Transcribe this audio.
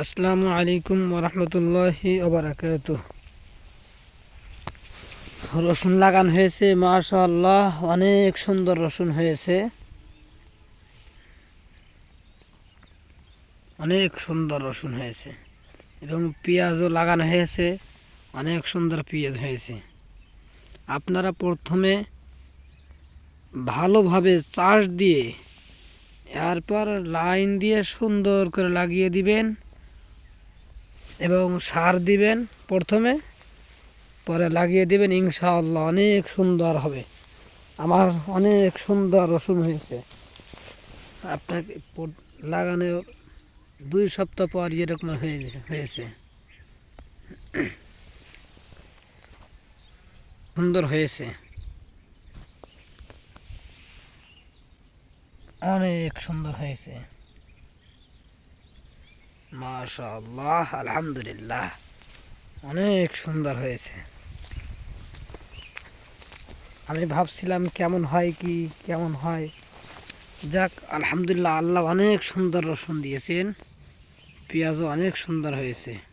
আসসালামু আলাইকুম ওরহমতুল্লাহি ওবরাকাত রসুন লাগানো হয়েছে মাশাল্লাহ অনেক সুন্দর রসুন হয়েছে। অনেক সুন্দর রসুন হয়েছে। এবং পেঁয়াজও লাগানো হয়েছে, অনেক সুন্দর পেঁয়াজ হয়েছে। আপনারা প্রথমে ভালোভাবে চাষ দিয়ে, এরপর লাইন দিয়ে সুন্দর করে লাগিয়ে দিবেন। এবং সার দিবেন প্রথমে, পরে লাগিয়ে দিবেন, ইনশাআল্লাহ অনেক সুন্দর হবে। আমার অনেক সুন্দর রসুন হয়েছে। আপনাকে লাগানোর দুই সপ্তাহ পর এরকম হয়ে হয়েছে। সুন্দর হয়েছে। অনেক সুন্দর হয়েছে। মাশাআল্লাহ, আলহামদুলিল্লাহ। অনেক সুন্দর হয়েছে। আমি ভাবছিলাম কেমন হয় কি, কেমন হয়? যাক, আলহামদুলিল্লাহ, আল্লাহ অনেক সুন্দর রসুন দিয়েছেন। পেঁয়াজও অনেক সুন্দর হয়েছে।